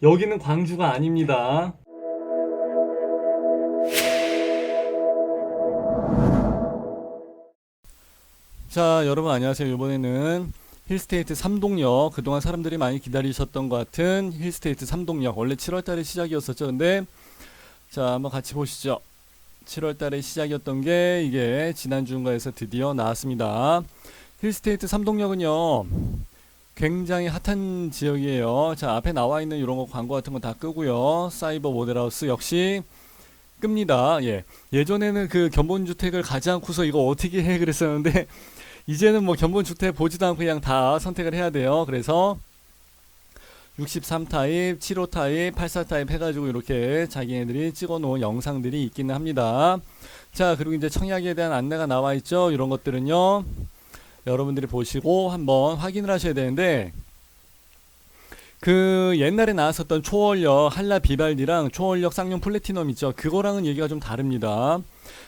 여기는 광주가 아닙니다. 자, 여러분 안녕하세요. 이번에는 힐스테이트 3동역 그동안 사람들이 많이 기다리셨던 것 같은 힐스테이트 3동역 원래 7월달에 시작이었었죠. 근데 자 한번 같이 보시죠. 7월달에 시작이었던 게 이게 지난 주인가에서 드디어 나왔습니다. 힐스테이트 3동역은요 굉장히 핫한 지역이에요. 자 앞에 나와 있는 이런 거 광고 같은 거 다 끄고요. 사이버 모델하우스 역시 끕니다. 예 예전에는 그 견본주택을 가지 않고서 이거 어떻게 해 그랬었는데 이제는 뭐 견본주택 보지도 않고 그냥 다 선택을 해야 돼요. 그래서 63타입, 75타입, 84타입 해가지고 이렇게 자기네들이 찍어놓은 영상들이 있기는 합니다. 자, 그리고 이제 청약에 대한 안내가 나와 있죠. 이런 것들은요. 여러분들이 보시고 한번 확인을 하셔야 되는데, 그 옛날에 나왔었던 초월력 한라 비발디랑 초월력 쌍용 플래티넘 있죠. 그거랑은 얘기가 좀 다릅니다.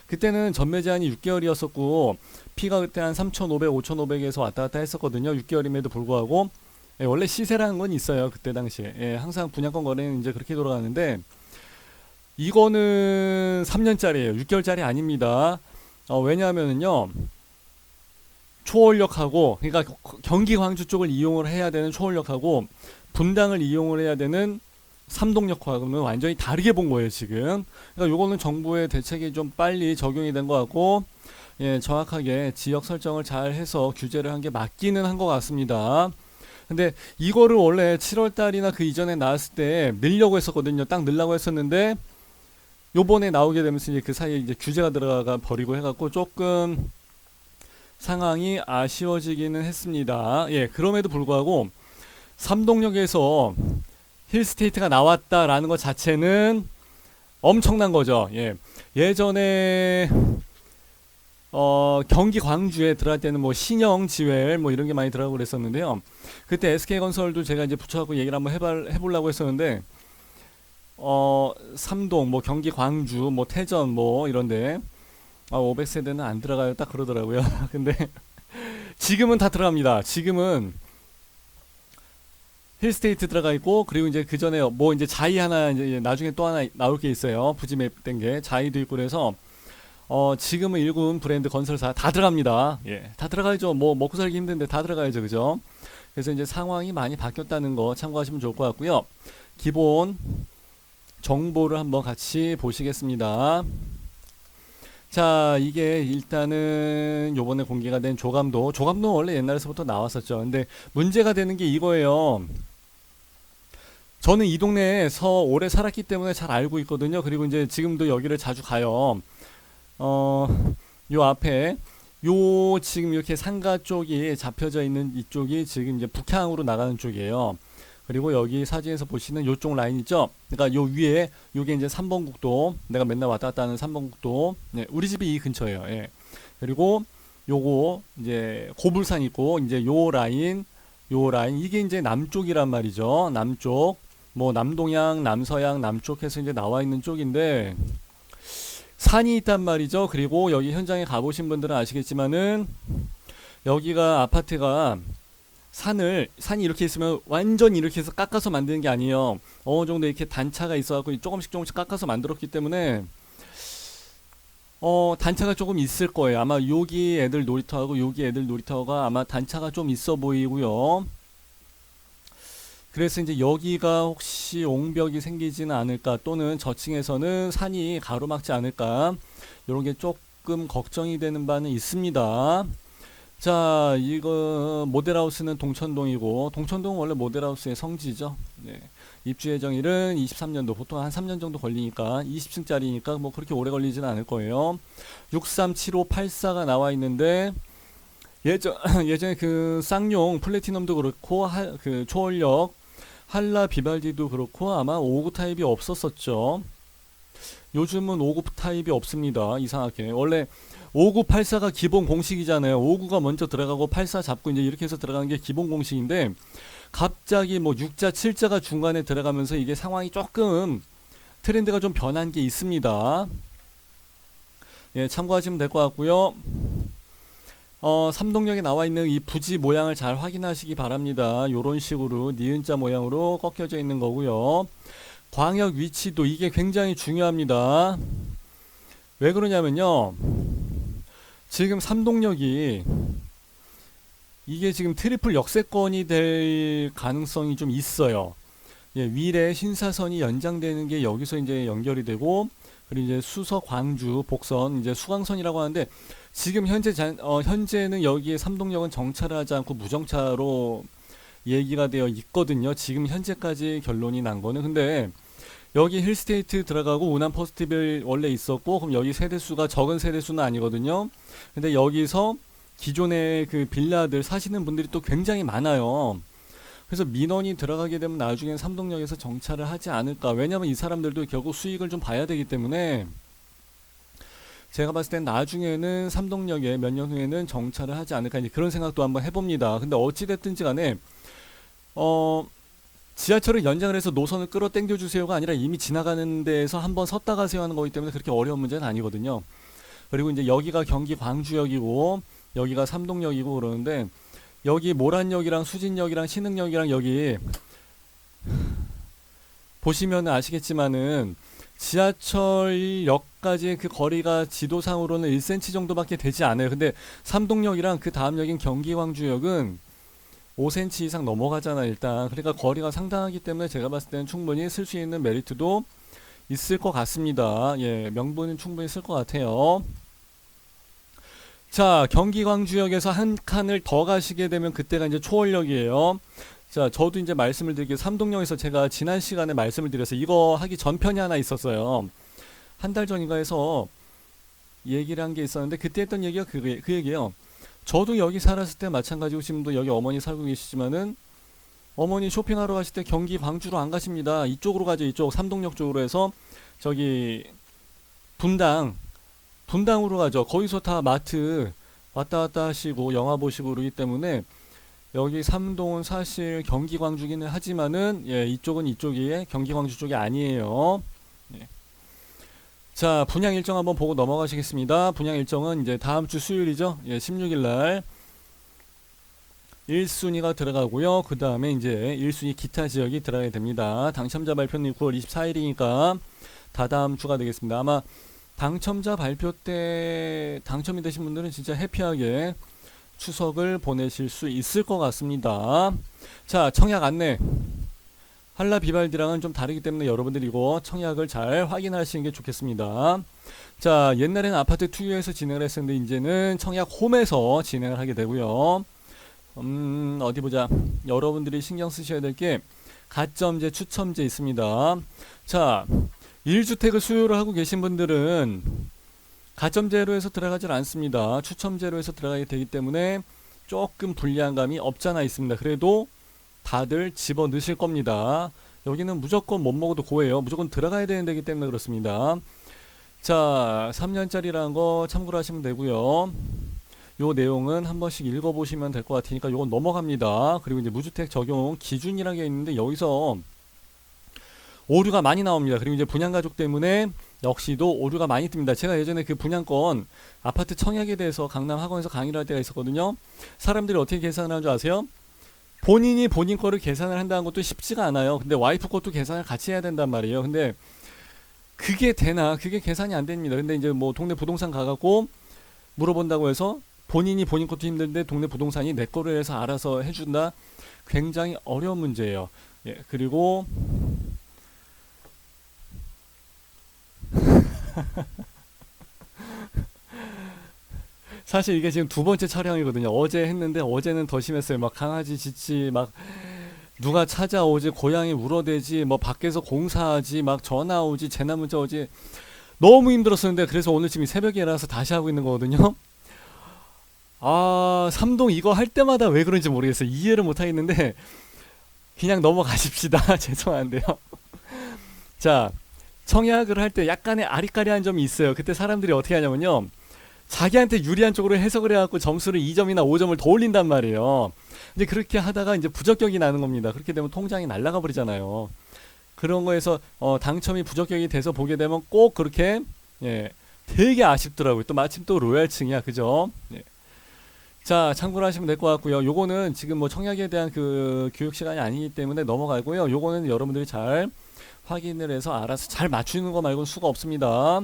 그때는 전매 제한이 6개월이었었고 피가 그때 한 3,500, 5,500에서 왔다 갔다 했었거든요. 6개월임에도 불구하고 예, 원래 시세라는 건 있어요. 그때 당시에 예, 항상 분양권 거래는 이제 그렇게 돌아가는데 이거는 3년짜리예요. 6개월짜리 아닙니다. 어, 왜냐하면은요. 초월력하고 그러니까 겨- 경기 광주 쪽을 이용을 해야 되는 초월력하고 분당을 이용을 해야 되는 삼동역하고는 완전히 다르게 본 거예요 지금. 그러니까 요거는 정부의 대책이 좀 빨리 적용이 된 것 같고 예, 정확하게 지역 설정을 잘 해서 규제를 한 게 맞기는 한 것 같습니다. 근데 이거를 원래 7월 달이나 그 이전에 나왔을 때 늘려고 했었거든요. 딱 늘라고 했었는데 요번에 나오게 되면서 이제 그 사이에 이제 규제가 들어가 버리고 해갖고 조금 상황이 아쉬워지기는 했습니다. 예, 그럼에도 불구하고 삼동역에서 힐스테이트가 나왔다라는 것 자체는 엄청난 거죠. 예, 예전에 어, 경기 광주에 들어갈 때는 뭐 신영, 지웰 뭐 이런 게 많이 들어가고 그랬었는데요. 그때 SK건설도 제가 이제 붙여갖고 얘기를 한번 해볼, 해보려고 했었는데 어, 삼동, 뭐 경기 광주, 뭐 태전 뭐 이런데 아, 500세대는 안 들어가요. 딱 그러더라고요. 근데 지금은 다 들어갑니다. 지금은 힐스테이트 들어가 있고 그리고 이제 그 전에 뭐 이제 자이 하나 이제 나중에 또 하나 나올 게 있어요. 부지맵 된 게 자이도 있고 그래서 어 지금은 일군 브랜드 건설사 다 들어갑니다. 예, 다 들어가야죠. 뭐 먹고 살기 힘든데 다 들어가야죠, 그죠? 그래서 이제 상황이 많이 바뀌었다는 거 참고하시면 좋을 것 같고요. 기본 정보를 한번 같이 보시겠습니다. 자, 이게 일단은 요번에 공개가 된 조감도, 조감도 원래 옛날에서부터 나왔었죠. 근데 문제가 되는 게 이거예요. 저는 이 동네에서 오래 살았기 때문에 잘 알고 있거든요. 그리고 이제 지금도 여기를 자주 가요. 어, 요 앞에 요 지금 이렇게 상가 쪽이 잡혀져 있는 이쪽이 지금 이제 북향으로 나가는 쪽이에요. 그리고 여기 사진에서 보시는 요쪽 라인 있죠? 그러니까 요 위에 요게 이제 3번 국도 내가 맨날 왔다 갔다 하는 3번 국도 네, 우리 집이 이 근처예요. 예. 그리고 요거 이제 고불산 있고 이제 요 라인 요 라인 이게 이제 남쪽이란 말이죠. 남쪽 뭐 남동향, 남서향, 남쪽 해서 이제 나와 있는 쪽인데 산이 있단 말이죠. 그리고 여기 현장에 가보신 분들은 아시겠지만은 여기가 아파트가 산을 산이 이렇게 있으면 완전 이렇게 해서 깎아서 만드는 게 아니에요. 어느 정도 이렇게 단차가 있어갖고 조금씩 조금씩 깎아서 만들었기 때문에 어 단차가 조금 있을 거예요. 아마 여기 애들 놀이터하고 여기 애들 놀이터가 아마 단차가 좀 있어 보이고요. 그래서 이제 여기가 혹시 옹벽이 생기지는 않을까 또는 저층에서는 산이 가로막지 않을까 이런 게 조금 걱정이 되는 바는 있습니다. 자, 이거 모델하우스는 동천동이고 동천동은 원래 모델하우스의 성지죠. 네. 입주 예정일은 23년도 보통 한 3년 정도 걸리니까 20층짜리니까 뭐 그렇게 오래 걸리지는 않을 거예요. 637584가 나와 있는데 예전 예전에 그 쌍용 플래티넘도 그렇고 하, 그 초월력 한라 비발디도 그렇고 아마 59 타입이 없었었죠. 요즘은 59 타입이 없습니다. 이상하게. 원래 5984가 기본 공식이잖아요. 59가 먼저 들어가고 84 잡고 이제 이렇게 해서 들어가는 게 기본 공식인데 갑자기 뭐 6자, 7자가 중간에 들어가면서 이게 상황이 조금 트렌드가 좀 변한 게 있습니다. 예, 참고하시면 될 것 같고요. 어, 삼동역에 나와 있는 이 부지 모양을 잘 확인하시기 바랍니다. 요런 식으로 니은자 모양으로 꺾여져 있는 거고요. 광역 위치도 이게 굉장히 중요합니다. 왜 그러냐면요. 지금 삼동역이 이게 지금 트리플 역세권이 될 가능성이 좀 있어요. 예, 위례 신사선이 연장되는 게 여기서 이제 연결이 되고 그리고 이제 수서 광주 복선 이제 수강선이라고 하는데 지금 현재 자, 어, 현재는 여기에 삼동역은 정차를 하지 않고 무정차로 얘기가 되어 있거든요. 지금 현재까지 결론이 난 거는 근데 여기 힐스테이트 들어가고 우남 퍼스티벨 원래 있었고 그럼 여기 세대수가 적은 세대수는 아니거든요. 근데 여기서 기존의 그 빌라들 사시는 분들이 또 굉장히 많아요. 그래서 민원이 들어가게 되면 나중엔 삼동역에서 정차를 하지 않을까. 왜냐면 이 사람들도 결국 수익을 좀 봐야 되기 때문에 제가 봤을 땐 나중에는 삼동역에 몇 년 후에는 정차를 하지 않을까 이제 그런 생각도 한번 해봅니다. 근데 어찌 됐든지 간에 어 지하철을 연장을 해서 노선을 끌어 당겨 주세요가 아니라 이미 지나가는 데에서 한번 섰다 가세요 하는 거기 때문에 그렇게 어려운 문제는 아니거든요. 그리고 이제 여기가 경기 광주역이고 여기가 삼동역이고 그러는데 여기 모란역이랑 수진역이랑 신흥역이랑 여기 보시면 아시겠지만은 지하철역까지 그 거리가 지도상으로는 1cm 정도밖에 되지 않아요. 근데 삼동역이랑 그 다음 역인 경기 광주역은 5cm 이상 넘어가잖아 일단. 그러니까 거리가 상당하기 때문에 제가 봤을 때는 충분히 쓸 수 있는 메리트도 있을 것 같습니다. 예, 명분은 충분히 쓸 것 같아요. 자, 경기 광주역에서 한 칸을 더 가시게 되면 그때가 이제 초월역이에요. 자, 저도 이제 말씀을 드릴게요. 삼동역에서 제가 지난 시간에 말씀을 드려서 이거 하기 전편이 하나 있었어요. 한 달 전인가 해서 얘기를 한 게 있었는데 그때 했던 얘기가 그, 그 얘기예요. 저도 여기 살았을 때 마찬가지고 지금도 여기 어머니 살고 계시지만은 어머니 쇼핑하러 가실 때 경기 광주로 안 가십니다. 이쪽으로 가죠. 이쪽 삼동역 쪽으로 해서 저기 분당 분당으로 가죠. 거기서 다 마트 왔다 갔다 하시고 영화 보시고 그러기 때문에 여기 삼동은 사실 경기 광주기는 하지만은 예, 이쪽은 이쪽이 경기 광주 쪽이 아니에요. 예. 자, 분양 일정 한번 보고 넘어가시겠습니다. 분양 일정은 이제 다음 주 수요일이죠. 예, 16일 날 1순위가 들어가고요. 그 다음에 이제 1순위 기타 지역이 들어가게 됩니다. 당첨자 발표는 9월 24일이니까 다다음 주가 되겠습니다. 아마 당첨자 발표 때 당첨이 되신 분들은 진짜 해피하게 추석을 보내실 수 있을 것 같습니다. 자, 청약 안내. 한라 비발디랑은 좀 다르기 때문에 여러분들이 이거 청약을 잘 확인하시는 게 좋겠습니다. 자, 옛날에는 아파트 투유에서 진행을 했었는데 이제는 청약 홈에서 진행을 하게 되고요. 음, 어디 보자. 여러분들이 신경 쓰셔야 될 게 가점제, 추첨제 있습니다. 자, 1주택을 수요를 하고 계신 분들은 가점제로 해서 들어가질 않습니다. 추첨제로 해서 들어가게 되기 때문에 조금 불리한 감이 없잖아 있습니다. 그래도 다들 집어 넣으실 겁니다. 여기는 무조건 못 먹어도 고해요. 무조건 들어가야 되는 데기 때문에 그렇습니다. 자, 3년짜리라는 거 참고로 하시면 되고요. 요 내용은 한 번씩 읽어보시면 될 것 같으니까 요건 넘어갑니다. 그리고 이제 무주택 적용 기준이라는 게 있는데 여기서 오류가 많이 나옵니다. 그리고 이제 분양가족 때문에 역시도 오류가 많이 뜹니다. 제가 예전에 그 분양권 아파트 청약에 대해서 강남 학원에서 강의를 할 때가 있었거든요. 사람들이 어떻게 계산을 하는 줄 아세요? 본인이 본인 거를 계산을 한다는 것도 쉽지가 않아요. 근데 와이프 것도 계산을 같이 해야 된단 말이에요. 근데 그게 되나? 그게 계산이 안 됩니다. 근데 이제 뭐 동네 부동산 가갖고 물어본다고 해서 본인이 본인 것도 힘든데 동네 부동산이 내 거를 해서 알아서 해준다? 굉장히 어려운 문제예요. 예, 그리고 사실 이게 지금 두 번째 촬영이거든요. 어제 했는데 어제는 더 심했어요. 막 강아지 짖지, 막 누가 찾아오지, 고양이 울어대지, 뭐 밖에서 공사하지, 막 전화 오지, 재난 문자 오지. 너무 힘들었었는데 그래서 오늘 지금 새벽에 일어나서 다시 하고 있는 거거든요. 아, 삼동 이거 할 때마다 왜 그런지 모르겠어요. 이해를 못 하겠는데 그냥 넘어가십시다. 죄송한데요. 자, 청약을 할 때 약간의 아리까리한 점이 있어요. 그때 사람들이 어떻게 하냐면요. 자기한테 유리한 쪽으로 해석을 해갖고 점수를 2점이나 5점을 더 올린단 말이에요. 이제 그렇게 하다가 이제 부적격이 나는 겁니다. 그렇게 되면 통장이 날아가 버리잖아요. 그런 거에서 어, 당첨이 부적격이 돼서 보게 되면 꼭 그렇게 예, 되게 아쉽더라고요. 또 마침 또 로얄층이야, 그죠? 예. 자, 참고로 하시면 될 것 같고요. 요거는 지금 뭐 청약에 대한 그 교육 시간이 아니기 때문에 넘어가고요. 요거는 여러분들이 잘 확인을 해서 알아서 잘 맞추는 거 말고는 수가 없습니다.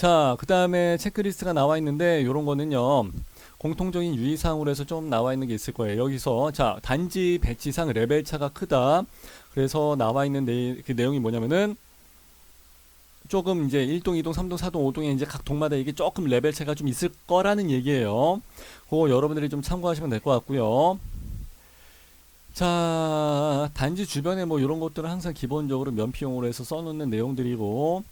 자, 그 다음에 체크리스트가 나와 있는데 요런 거는요. 공통적인 유의사항으로 해서 좀 나와 있는 게 있을 거예요. 여기서 자, 단지 배치상 레벨 차가 크다. 그래서 나와 있는 내, 그 내용이 뭐냐면은 조금 이제 1동, 2동, 3동, 4동, 5동에 이제 각 동마다 이게 조금 레벨 차가 좀 있을 거라는 얘기예요. 그거 여러분들이 좀 참고하시면 될 것 같고요. 자, 단지 주변에 뭐 이런 것들은 항상 기본적으로 면피용으로 해서 써놓는 내용들이고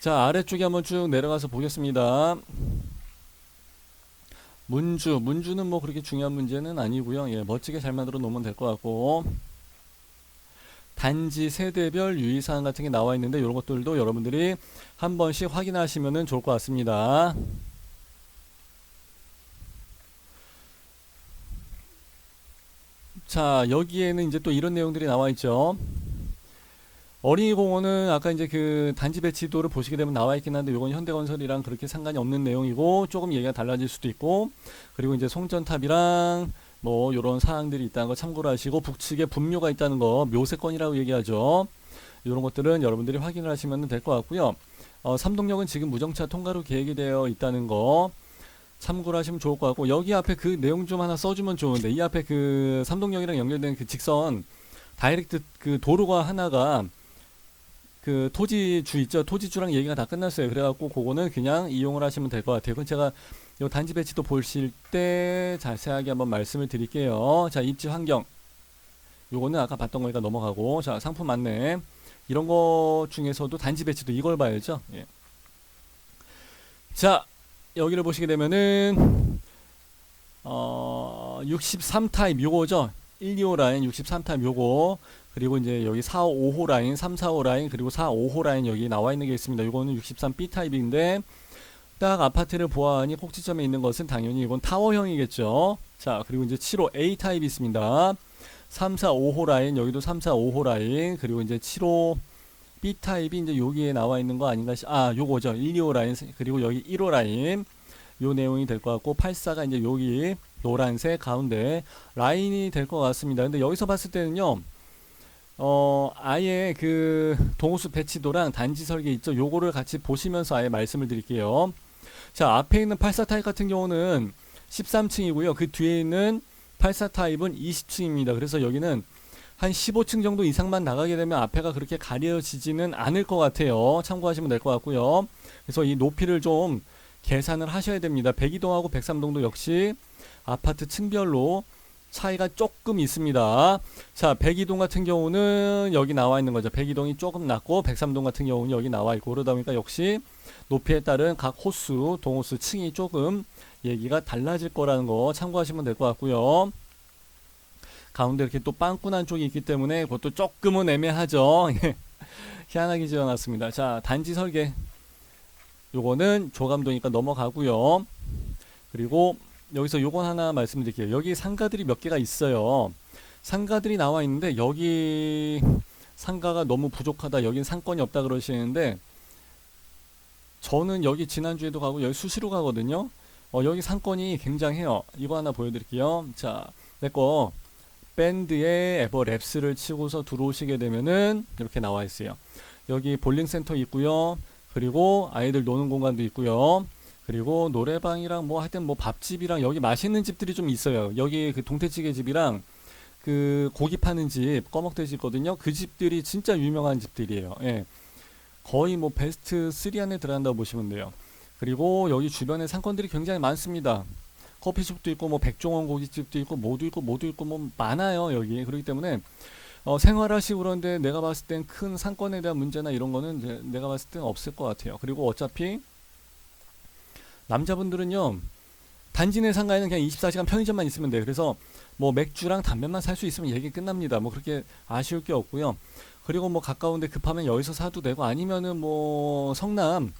자, 아래쪽에 한번 쭉 내려가서 보겠습니다. 문주, 문주는 뭐 그렇게 중요한 문제는 아니고요. 예, 멋지게 잘 만들어 놓으면 될 것 같고 단지 세대별 유의사항 같은 게 나와 있는데 이런 것들도 여러분들이 한 번씩 확인하시면 좋을 것 같습니다. 자, 여기에는 이제 또 이런 내용들이 나와 있죠. 어린이 공원은 아까 이제 그 단지 배치도를 보시게 되면 나와 있긴 한데 이건 현대건설이랑 그렇게 상관이 없는 내용이고 조금 얘기가 달라질 수도 있고 그리고 이제 송전탑이랑 뭐 이런 사항들이 있다는 거 참고로 하시고 북측에 분묘가 있다는 거 묘세권이라고 얘기하죠. 이런 것들은 여러분들이 확인을 하시면 될 것 같고요. 어, 삼동역은 지금 무정차 통과로 계획이 되어 있다는 거 참고로 하시면 좋을 것 같고 여기 앞에 그 내용 좀 하나 써주면 좋은데 이 앞에 그 삼동역이랑 연결된 그 직선 다이렉트 그 도로가 하나가 그 토지주 있죠. 토지주랑 얘기가 다 끝났어요. 그래갖고 그거는 그냥 이용을 하시면 될 것 같아요. 그건 제가 요 단지 배치도 보실 때 자세하게 한번 말씀을 드릴게요. 자 입지 환경. 요거는 아까 봤던 거니까 넘어가고. 자 상품 안내. 이런 거 중에서도 단지 배치도 이걸 봐야죠. 예. 자 여기를 보시게 되면은 어, 63타입 요거죠. 1, 2호 라인 63타입 요거 그리고 이제 여기 4, 5호 라인, 3, 4, 5 라인 그리고 4, 5호 라인 여기 나와 있는 게 있습니다. 요거는 63B 타입인데 딱 아파트를 보아하니 꼭지점에 있는 것은 당연히 이건 타워형이겠죠. 자, 그리고 이제 7호 A 타입이 있습니다. 3, 4, 5호 라인 여기도 3, 4, 5호 라인 그리고 이제 7호 B 타입이 이제 여기에 나와 있는 거 아닌가 싶, 아, 요거죠. 1, 2호 라인, 그리고 여기 1호 라인. 요 내용이 될 것 같고, 84가 이제 여기 노란색 가운데 라인이 될 것 같습니다. 근데 여기서 봤을 때는요, 어, 아예 그 동호수 배치도랑 단지 설계 있죠. 요거를 같이 보시면서 아예 말씀을 드릴게요. 자, 앞에 있는 84 타입 같은 경우는 13층이고요. 그 뒤에 있는 84 타입은 20층입니다. 그래서 여기는 한 15층 정도 이상만 나가게 되면 앞에가 그렇게 가려지지는 않을 것 같아요. 참고하시면 될 것 같고요. 그래서 이 높이를 좀 계산을 하셔야 됩니다. 102동하고 103동도 역시 아파트 층별로 차이가 조금 있습니다. 자, 102동 같은 경우는 여기 나와 있는 거죠. 102동이 조금 낮고 103동 같은 경우는 여기 나와 있고 그러다 보니까 역시 높이에 따른 각 호수, 동호수 층이 조금 얘기가 달라질 거라는 거 참고하시면 될 것 같고요. 가운데 이렇게 또 빵꾸난 쪽이 있기 때문에 그것도 조금은 애매하죠. 희한하게 지어놨습니다. 자, 단지 설계. 요거는 조감도니까 넘어가고요. 그리고 여기서 요건 하나 말씀드릴게요. 여기 상가들이 몇 개가 있어요. 상가들이 나와 있는데 여기 상가가 너무 부족하다. 여긴 상권이 없다 그러시는데 저는 여기 지난주에도 가고 여기 수시로 가거든요. 어, 여기 상권이 굉장해요. 이거 하나 보여드릴게요. 자, 내거 밴드에 에버 랩스를 치고서 들어오시게 되면은 이렇게 나와 있어요. 여기 볼링 센터 있고요. 그리고 아이들 노는 공간도 있고요. 그리고 노래방이랑 뭐 하여튼 뭐 밥집이랑 여기 맛있는 집들이 좀 있어요. 여기 그 동태찌개 집이랑 그 고기 파는 집 꺼먹돼지 있거든요. 그 집들이 진짜 유명한 집들이에요. 예. 거의 뭐 베스트 3 안에 들어간다고 보시면 돼요. 그리고 여기 주변에 상권들이 굉장히 많습니다. 커피숍도 있고 뭐 백종원 고깃집도 있고 모두 있고 모두 있고 뭐 많아요 여기 그렇기 때문에 어, 생활하시고 그런데 내가 봤을 땐 큰 상권에 대한 문제나 이런 거는 이제 내가 봤을 땐 없을 것 같아요 그리고 어차피 남자분들은요 단지 내 상가에는 그냥 24시간 편의점만 있으면 돼요 그래서 뭐 맥주랑 담배만 살 수 있으면 얘기 끝납니다 뭐 그렇게 아쉬울 게 없고요 그리고 뭐 가까운데 급하면 여기서 사도 되고 아니면은 뭐 성남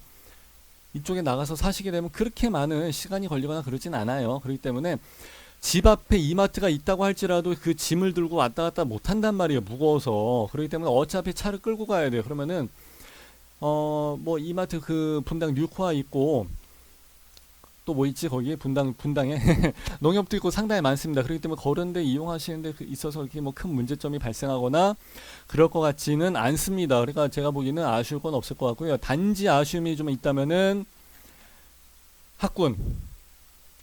이쪽에 나가서 사시게 되면 그렇게 많은 시간이 걸리거나 그러진 않아요. 그렇기 때문에 집 앞에 이마트가 있다고 할지라도 그 짐을 들고 왔다 갔다 못 한단 말이에요. 무거워서. 그렇기 때문에 어차피 차를 끌고 가야 돼요. 그러면은 어, 뭐 이마트 그 분당 뉴코아 있고 또 뭐 있지 거기 분당 분당에 농협도 있고 상당히 많습니다. 그렇기 때문에 그런 데 이용하시는데 그 있어서 이렇게 뭐 큰 문제점이 발생하거나 그럴 것 같지는 않습니다. 그러니까 제가 보기에는 아쉬울 건 없을 것 같고요. 단지 아쉬움이 좀 있다면은 학군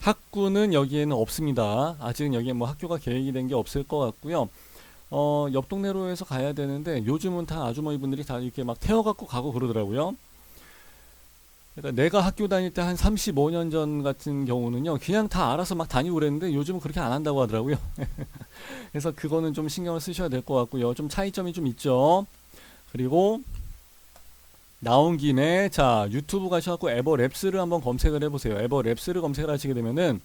학군은 여기에는 없습니다. 아직은 여기에 뭐 학교가 계획이 된 게 없을 것 같고요. 어, 옆 동네로 해서 가야 되는데 요즘은 다 아주머니 분들이 다 이렇게 막 태워 갖고 가고 그러더라고요. 그러니까 내가 학교 다닐 때 한 35년 전 같은 경우는요, 그냥 다 알아서 막 다니고 그랬는데 요즘은 그렇게 안 한다고 하더라고요. 그래서 그거는 좀 신경을 쓰셔야 될 것 같고요. 좀 차이점이 좀 있죠. 그리고 나온 김에 자 유튜브 가셔갖고 에버랩스를 한번 검색을 해보세요. 에버랩스를 검색을 하시게 되면은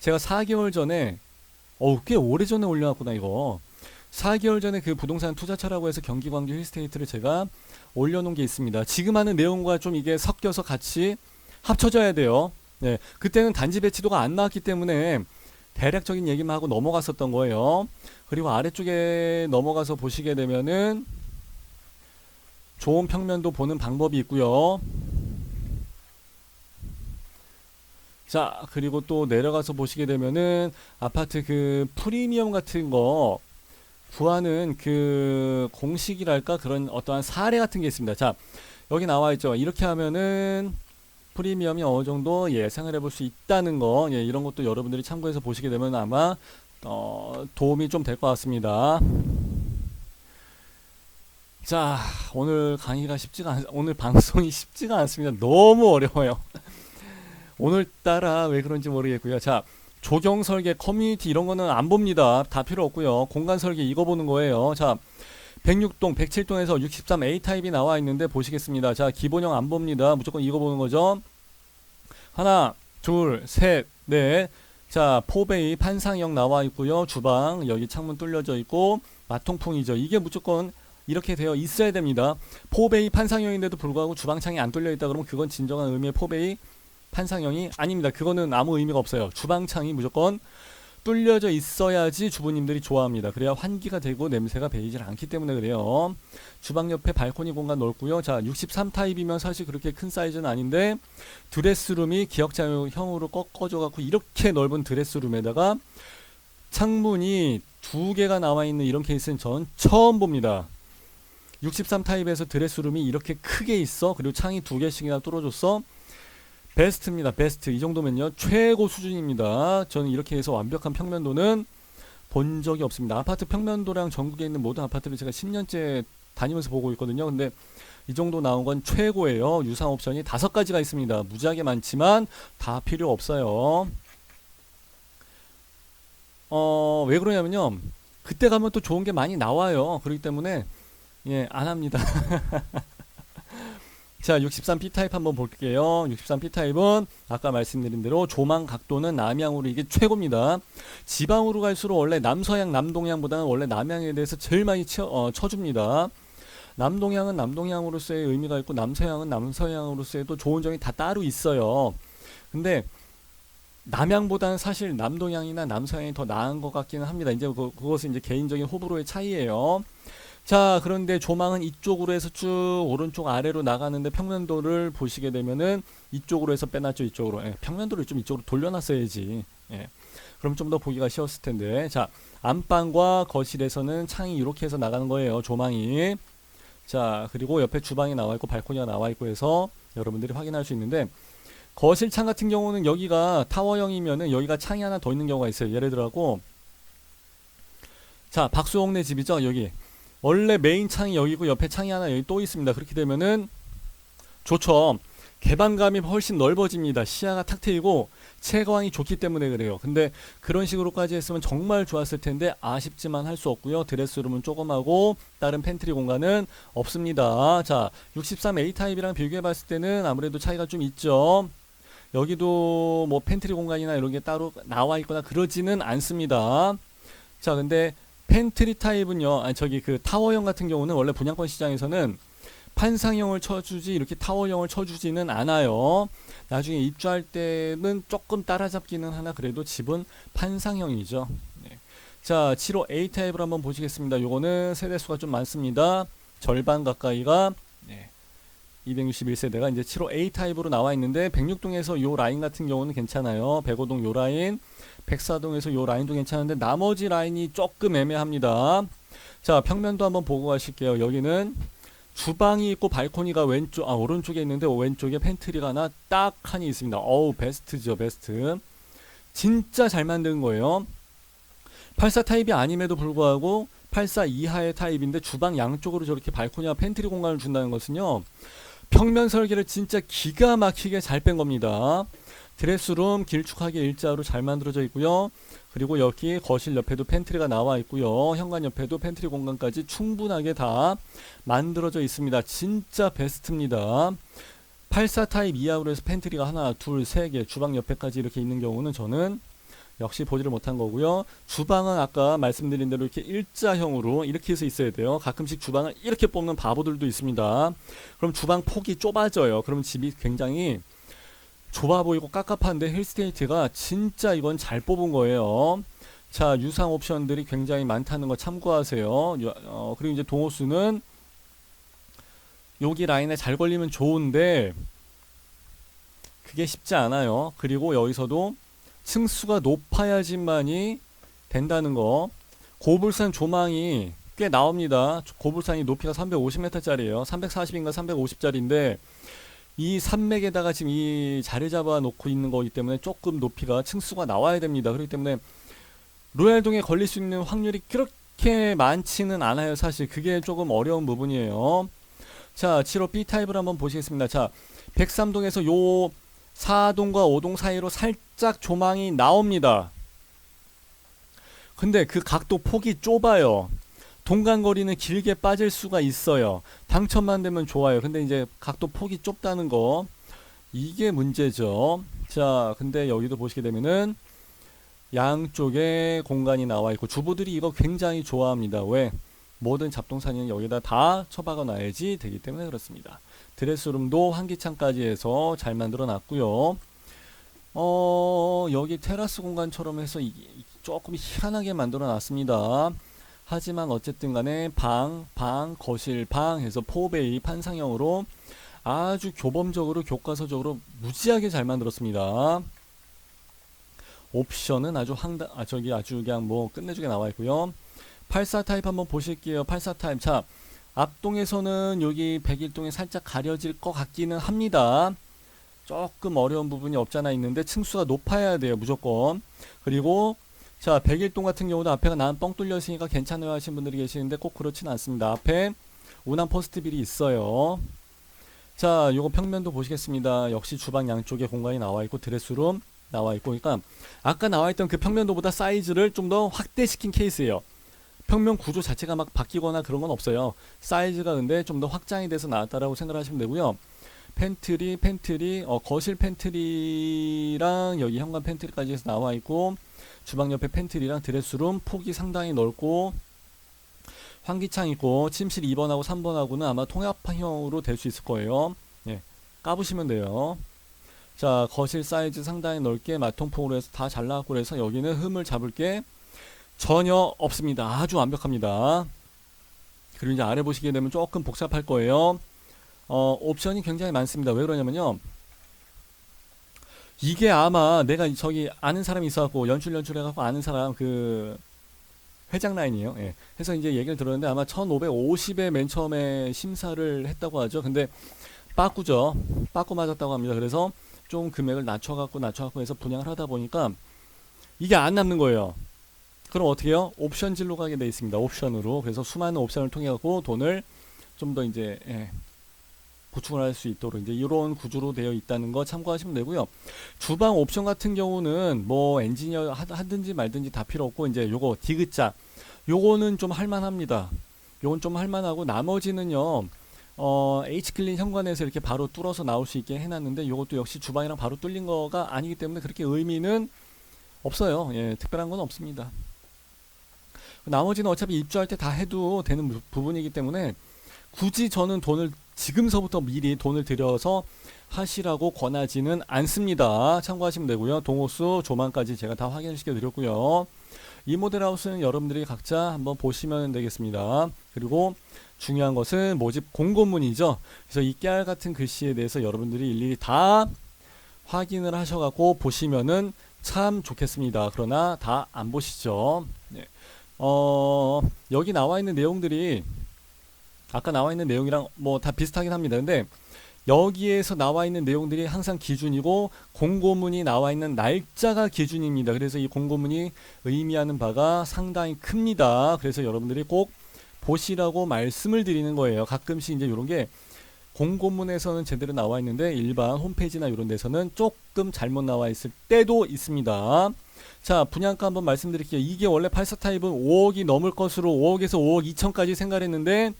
제가 4개월 전에 어우 꽤 오래 전에 올려놨구나 이거 4개월 전에 그 부동산 투자처라고 해서 경기 광주 힐스테이트를 제가 올려놓은 게 있습니다. 지금 하는 내용과 좀 이게 섞여서 같이 합쳐져야 돼요. 네, 그때는 단지 배치도가 안 나왔기 때문에 대략적인 얘기만 하고 넘어갔었던 거예요. 그리고 아래쪽에 넘어가서 보시게 되면은 좋은 평면도 보는 방법이 있고요. 자, 그리고 또 내려가서 보시게 되면은 아파트 그 프리미엄 같은 거 구하는 그 공식이랄까 그런 어떠한 사례 같은 게 있습니다. 자, 여기 나와 있죠. 이렇게 하면은 프리미엄이 어느 정도 예상을 해볼 수 있다는 거, 예, 이런 것도 여러분들이 참고해서 보시게 되면 아마 어, 도움이 좀 될 것 같습니다. 자, 오늘 강의가 쉽지가 않, 오늘 방송이 쉽지가 않습니다. 너무 어려워요. 오늘따라 왜 그런지 모르겠고요. 자, 조경 설계, 커뮤니티 이런 거는 안 봅니다. 다 필요 없고요. 공간 설계 이거 보는 거예요. 자, 106동, 107동에서 63A 타입이 나와 있는데 보시겠습니다. 자, 기본형 안 봅니다. 무조건 이거 보는 거죠. 하나, 둘, 셋, 넷. 자, 포베이 판상형 나와 있고요. 주방 여기 창문 뚫려져 있고 마통풍이죠. 이게 무조건 이렇게 되어 있어야 됩니다. 포베이 판상형인데도 불구하고 주방창이 안 뚫려 있다 그러면 그건 진정한 의미의 포베이 판상형이 아닙니다. 그거는 아무 의미가 없어요. 주방창이 무조건 뚫려져 있어야지 주부님들이 좋아합니다. 그래야 환기가 되고 냄새가 배이질 않기 때문에 그래요. 주방 옆에 발코니 공간 넓고요. 자, 63 타입이면 사실 그렇게 큰 사이즈는 아닌데 드레스룸이 기역자형으로 꺾어져 갖고 이렇게 넓은 드레스룸에다가 창문이 두 개가 나와 있는 이런 케이스는 전 처음 봅니다. 63 타입에서 드레스룸이 이렇게 크게 있어. 그리고 창이 두 개씩이나 뚫어줬어. 베스트입니다. 베스트. 이 정도면요. 최고 수준입니다. 저는 이렇게 해서 완벽한 평면도는 본 적이 없습니다. 아파트 평면도랑 전국에 있는 모든 아파트를 제가 10년째 다니면서 보고 있거든요. 근데 이 정도 나온 건 최고예요. 유상 옵션이 다섯 가지가 있습니다. 무지하게 많지만 다 필요 없어요. 어, 왜 그러냐면요. 그때 가면 또 좋은 게 많이 나와요. 그렇기 때문에 예, 안 합니다. 자, 63P 타입 한번 볼게요. 63P 타입은 아까 말씀드린 대로 조망 각도는 남향으로 이게 최고입니다. 지방으로 갈수록 원래 남서향, 남동향보다는 원래 남향에 대해서 제일 많이 쳐, 어, 쳐줍니다. 남동향은 남동향으로서의 의미가 있고 남서향은 남서향으로서의 또 좋은 점이 다 따로 있어요. 근데 남향보다는 사실 남동향이나 남서향이 더 나은 것 같기는 합니다. 이제 그, 그것은 이제 개인적인 호불호의 차이예요. 자, 그런데 조망은 이쪽으로 해서 쭉 오른쪽 아래로 나가는데 평면도를 보시게 되면은 이쪽으로 해서 빼놨죠, 이쪽으로. 예, 평면도를 좀 이쪽으로 돌려놨어야지. 예. 그럼 좀 더 보기가 쉬웠을 텐데. 자, 안방과 거실에서는 창이 이렇게 해서 나가는 거예요, 조망이. 자, 그리고 옆에 주방이 나와 있고 발코니가 나와 있고 해서 여러분들이 확인할 수 있는데 거실 창 같은 경우는 여기가 타워형이면은 여기가 창이 하나 더 있는 경우가 있어요. 예를 들어고 자, 박수홍네 집이죠, 여기. 원래 메인 창이 여기고 옆에 창이 하나 여기 또 있습니다. 그렇게 되면은 좋죠. 개방감이 훨씬 넓어집니다. 시야가 탁 트이고 채광이 좋기 때문에 그래요. 근데 그런 식으로까지 했으면 정말 좋았을 텐데 아쉽지만 할 수 없고요. 드레스룸은 조금하고 다른 팬트리 공간은 없습니다. 자, 63A 타입이랑 비교해 봤을 때는 아무래도 차이가 좀 있죠. 여기도 뭐 팬트리 공간이나 이런 게 따로 나와 있거나 그러지는 않습니다. 자, 근데 팬트리 타입은요, 아니 저기 그 타워형 같은 경우는 원래 분양권 시장에서는 판상형을 쳐주지 이렇게 타워형을 쳐주지는 않아요. 나중에 입주할 때는 조금 따라잡기는 하나 그래도 집은 판상형이죠. 네. 자, 75A 타입을 한번 보시겠습니다. 요거는 세대수가 좀 많습니다. 절반 가까이가 네. 261세대가 이제 7호 A 타입으로 나와 있는데 106동에서 요 라인 같은 경우는 괜찮아요. 105동 요 라인, 104동에서 요 라인도 괜찮은데 나머지 라인이 조금 애매합니다. 자, 평면도 한번 보고 가실게요. 여기는 주방이 있고 발코니가 왼쪽 아 오른쪽에 있는데 왼쪽에 팬트리가 하나 딱 칸이 있습니다. 어우 베스트죠 베스트. 진짜 잘 만든 거예요. 84 타입이 아님에도 불구하고 84 이하의 타입인데 주방 양쪽으로 저렇게 발코니와 팬트리 공간을 준다는 것은요. 평면 설계를 진짜 기가 막히게 잘 뺀 겁니다. 드레스룸 길쭉하게 일자로 잘 만들어져 있고요. 그리고 여기 거실 옆에도 팬트리가 나와 있고요. 현관 옆에도 팬트리 공간까지 충분하게 다 만들어져 있습니다. 진짜 베스트입니다. 84 타입 이하로 해서 팬트리가 하나, 둘, 세 개, 주방 옆에까지 이렇게 있는 경우는 저는 역시 보지를 못한 거고요. 주방은 아까 말씀드린 대로 이렇게 일자형으로 이렇게 해서 있어야 돼요. 가끔씩 주방을 이렇게 뽑는 바보들도 있습니다. 그럼 주방 폭이 좁아져요. 그럼 집이 굉장히 좁아 보이고 깝깝한데 힐스테이트가 진짜 이건 잘 뽑은 거예요. 자, 유상 옵션들이 굉장히 많다는 거 참고하세요. 여- 어, 그리고 이제 동호수는 여기 라인에 잘 걸리면 좋은데 그게 쉽지 않아요. 그리고 여기서도 층수가 높아야지만이 된다는 거. 고불산 조망이 꽤 나옵니다. 고불산이 높이가 350m짜리예요. 340인가 350짜리인데 이 산맥에다가 지금 이 자리 잡아 놓고 있는 거기 때문에 조금 높이가 층수가 나와야 됩니다. 그렇기 때문에 로얄동에 걸릴 수 있는 확률이 그렇게 많지는 않아요. 사실 그게 조금 어려운 부분이에요. 자, 7호 B 타입을 한번 보시겠습니다. 자, 103동에서 요 4동과 5동 사이로 살짝 조망이 나옵니다. 근데 그 각도 폭이 좁아요. 동간거리는 길게 빠질 수가 있어요. 당첨만 되면 좋아요. 근데 이제 각도 폭이 좁다는 거 이게 문제죠. 자, 근데 여기도 보시게 되면은 양쪽에 공간이 나와 있고 주부들이 이거 굉장히 좋아합니다. 왜? 모든 잡동사니는 여기다 다 처박아 놔야지 되기 때문에 그렇습니다. 드레스룸도 환기창까지 해서 잘 만들어 놨고요. 어, 여기 테라스 공간처럼 해서 조금 희한하게 만들어 놨습니다. 하지만 어쨌든 간에 방, 방, 거실, 방 해서 포베이 판상형으로 아주 교범적으로 교과서적으로 무지하게 잘 만들었습니다. 옵션은 아주 황당, 아, 저기 아주 그냥 뭐 끝내주게 나와 있고요. 84 타입 한번 보실게요. 84 타입. 자, 앞동에서는 여기 101동에 살짝 가려질 것 같기는 합니다. 조금 어려운 부분이 없잖아 있는데 층수가 높아야 돼요. 무조건. 그리고 자, 101동 같은 경우도 앞에가 난 뻥 뚫려 있으니까 괜찮아요 하신 분들이 계시는데 꼭 그렇지는 않습니다. 앞에 운항 포스트 빌이 있어요. 자, 요거 평면도 보시겠습니다. 역시 주방 양쪽에 공간이 나와 있고 드레스룸 나와 있고 그러니까 아까 나와 있던 그 평면도보다 사이즈를 좀 더 확대시킨 케이스예요. 평면 구조 자체가 막 바뀌거나 그런 건 없어요. 사이즈가 근데 좀 더 확장이 돼서 나왔다라고 생각하시면 되고요. 팬트리, 팬트리, 어, 거실 팬트리랑 여기 현관 팬트리까지 해서 나와 있고 주방 옆에 팬트리랑 드레스룸 폭이 상당히 넓고 환기창 있고 침실 2번하고 3번하고는 아마 통합형으로 될 수 있을 거예요. 예, 까보시면 돼요. 자, 거실 사이즈 상당히 넓게 마통풍으로 해서 다 잘 나왔고 그래서 여기는 흠을 잡을 게 전혀 없습니다. 아주 완벽합니다. 그리고 이제 아래 보시게 되면 조금 복잡할 거예요. 어, 옵션이 굉장히 많습니다. 왜 그러냐면요. 이게 아마 내가 저기 아는 사람이 있어갖고 연출 연출해갖고 아는 사람 그 회장 라인이에요. 예. 해서 이제 얘기를 들었는데 아마 1550에 맨 처음에 심사를 했다고 하죠. 근데 빠꾸죠. 빠꾸 맞았다고 합니다. 그래서 좀 금액을 낮춰갖고 낮춰갖고 해서 분양을 하다 보니까 이게 안 남는 거예요. 그럼 어떻게 해요? 옵션질로 가게 돼 있습니다. 옵션으로. 그래서 수많은 옵션을 통해 갖고 돈을 좀 더 이제 예, 보충을 할 수 있도록 이제 이런 구조로 되어 있다는 거 참고하시면 되고요. 주방 옵션 같은 경우는 뭐 엔지니어 하- 하든지 말든지 다 필요 없고 이제 요거 디귿자 요거는 좀 할만합니다. 요건 좀 할만하고 나머지는요. 어, H클린 현관에서 이렇게 바로 뚫어서 나올 수 있게 해놨는데 요것도 역시 주방이랑 바로 뚫린 거가 아니기 때문에 그렇게 의미는 없어요. 예, 특별한 건 없습니다. 나머지는 어차피 입주할 때 다 해도 되는 부- 부분이기 때문에 굳이 저는 돈을 지금서부터 미리 돈을 들여서 하시라고 권하지는 않습니다. 참고하시면 되고요. 동호수 조망까지 제가 다 확인시켜 드렸고요. 이 모델하우스는 여러분들이 각자 한번 보시면 되겠습니다. 그리고 중요한 것은 모집 공고문이죠. 그래서 이 깨알 같은 글씨에 대해서 여러분들이 일일이 다 확인을 하셔갖고 보시면은 참 좋겠습니다. 그러나 다 안 보시죠. 네. 어, 여기 나와 있는 내용들이 아까 나와 있는 내용이랑 뭐 다 비슷하긴 합니다. 근데 여기에서 나와 있는 내용들이 항상 기준이고 공고문이 나와 있는 날짜가 기준입니다. 그래서 이 공고문이 의미하는 바가 상당히 큽니다. 그래서 여러분들이 꼭 보시라고 말씀을 드리는 거예요. 가끔씩 이제 이런 게 공고문에서는 제대로 나와 있는데 일반 홈페이지나 이런 데서는 조금 잘못 나와 있을 때도 있습니다. 자, 분양가 한번 말씀드릴게요. 이게 원래 84 타입은 5억이 넘을 것으로 5억에서 5억 2천까지 생각했는데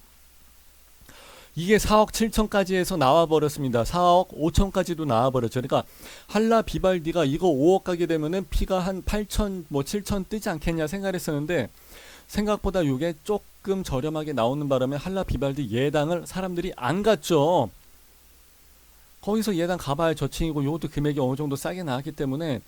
이게 4억 7천까지 해서 나와 버렸습니다. 4억 5천까지도 나와 버렸죠. 그러니까 한라 비발디가 이거 5억 가게 되면은 피가 한 8천 뭐 7천 뜨지 않겠냐 생각했었는데 생각보다 이게 조금 저렴하게 나오는 바람에 한라 비발디 예당을 사람들이 안 갔죠. 거기서 예당 가봐야 저층이고 이것도 금액이 어느 정도 싸게 나왔기 때문에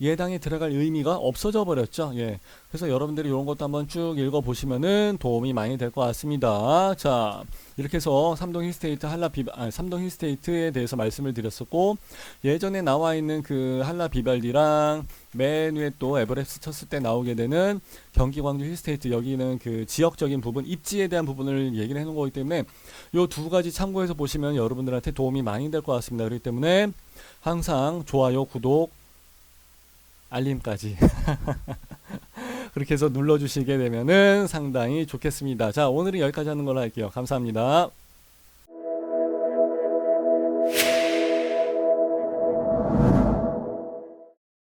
예당에 들어갈 의미가 없어져 버렸죠. 예. 그래서 여러분들이 이런 것도 한번 쭉 읽어 보시면은 도움이 많이 될 것 같습니다. 자, 이렇게 해서 삼동 힐스테이트 한라 비 아, 삼동 힐스테이트에 대해서 말씀을 드렸었고 예전에 나와 있는 그 한라 비발디랑 맨 위에 또 에버레스트 쳤을 때 나오게 되는 경기 광주 힐스테이트 여기는 그 지역적인 부분 입지에 대한 부분을 얘기를 해 놓은 거기 때문에 요 두 가지 참고해서 보시면 여러분들한테 도움이 많이 될 것 같습니다. 그렇기 때문에 항상 좋아요, 구독, 알림까지 그렇게 해서 눌러주시게 되면은 상당히 좋겠습니다. 자, 오늘은 여기까지 하는 걸로 할게요. 감사합니다.